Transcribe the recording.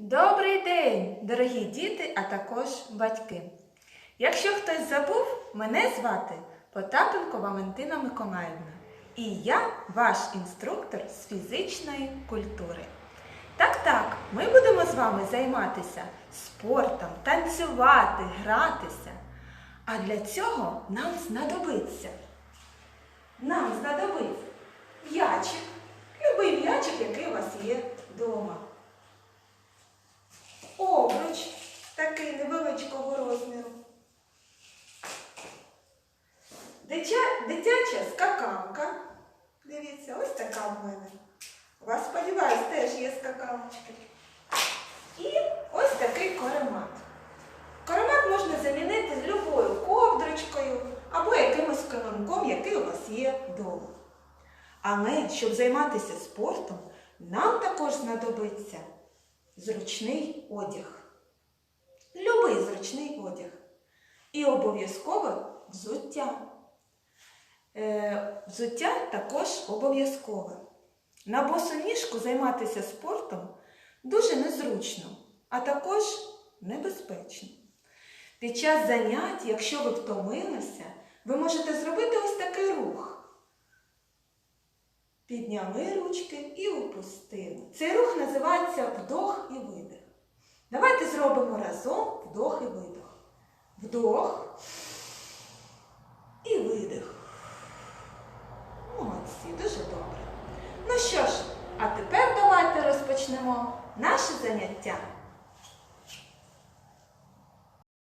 Добрий день, дорогі діти, а також батьки. Якщо хтось забув, мене звати Потапенко Валентина Миколаївна. І я ваш інструктор з фізичної культури. Так, так, ми будемо з вами займатися спортом, танцювати, гратися. А для цього нам знадобиться. Нам знадобиться м'ячик, любий м'ячик, який у вас є вдома. Обруч такий невеличкого розміру. Дитя, дитяча скакалка. Дивіться, ось така в мене. Вас, сподіваюсь, теж є скакалочки. І ось такий коремат. Коремат можна замінити з любою ковдрочкою або якимось канонком, який у вас є вдома. Але щоб займатися спортом, нам також знадобиться зручний одяг. Любий зручний одяг. І обов'язково взуття. Е, взуття також обов'язкове. На босу ніжку займатися спортом дуже незручно, а також небезпечно. Під час занять, якщо ви втомилися, ви можете зробити ось такий рух. Підняли ручки і опустили. Цей рух називається вдох і. Давайте зробимо разом вдох і видох. Вдох і видих. Молодці, дуже добре. Ну що ж, а тепер давайте розпочнемо наше заняття.